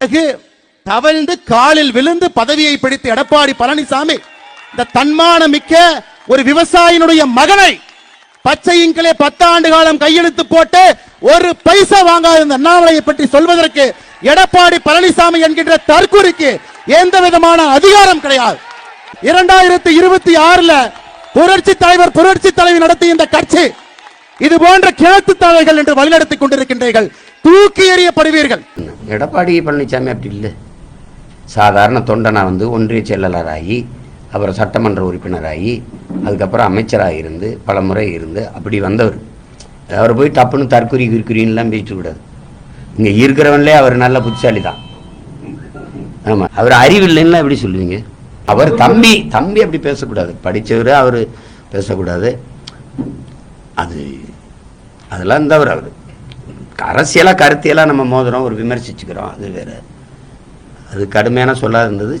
பிறகு தவழ்ந்து காலில் விழுந்து பதவியை பிடித்த எடப்பாடி பழனிசாமி இந்த தன்மான மிக்க ஒரு விவசாயினுடைய மகனை பச்சையின்களே பத்தாண்டு காலம் கையெழுத்து போட்டு ஒரு பைசா வாங்காத இந்த அண்ணாமலையை பற்றி சொல்வதற்கு எடப்பாடி பழனிசாமி என்கின்ற தற்கொலைக்கு எந்த விதமான அதிகாரம் கிடையாது. இரண்டாயிரத்தி இருபத்தி ஆறுல புரட்சி தலைவர் புரட்சி தலைவி நடத்திய இந்த கட்சி இது போன்ற கிழத்து தலைகள் என்று வழிநடத்திக் கொண்டிருக்கின்றீர்கள். தூக்கி எறியப்படுவீர்கள். எடப்பாடி பழனிசாமி அப்படி இல்லை. சாதாரண தொண்டனா வந்து ஒன்றிய செயலாளராகி அப்புறம் சட்டமன்ற உறுப்பினராகி அதுக்கப்புறம் அமைச்சராக இருந்து பல முறை இருந்து அப்படி வந்தவர். அவர் போய் டப்புன்னு தற்குறி கிற்குறின்லாம் பேசிட்டு கூடாது. இங்கே இருக்கிறவன்லே அவர் நல்ல புத்திசாலி தான் ஆமாம் அவர் அறிவில்லைன்னா எப்படி சொல்லுவீங்க? அவர் தம்பி தம்பி அப்படி பேசக்கூடாது. படித்தவர் அவர் பேசக்கூடாது. அது அதெல்லாம் இருந்தவர் அவர். அரசியலாக கருத்தியெல்லாம் நம்ம மோதுறோம் ஒரு விமர்சிச்சுக்கிறோம். அது வேறு. அது கடுமையான சொல்லாக இருந்தது.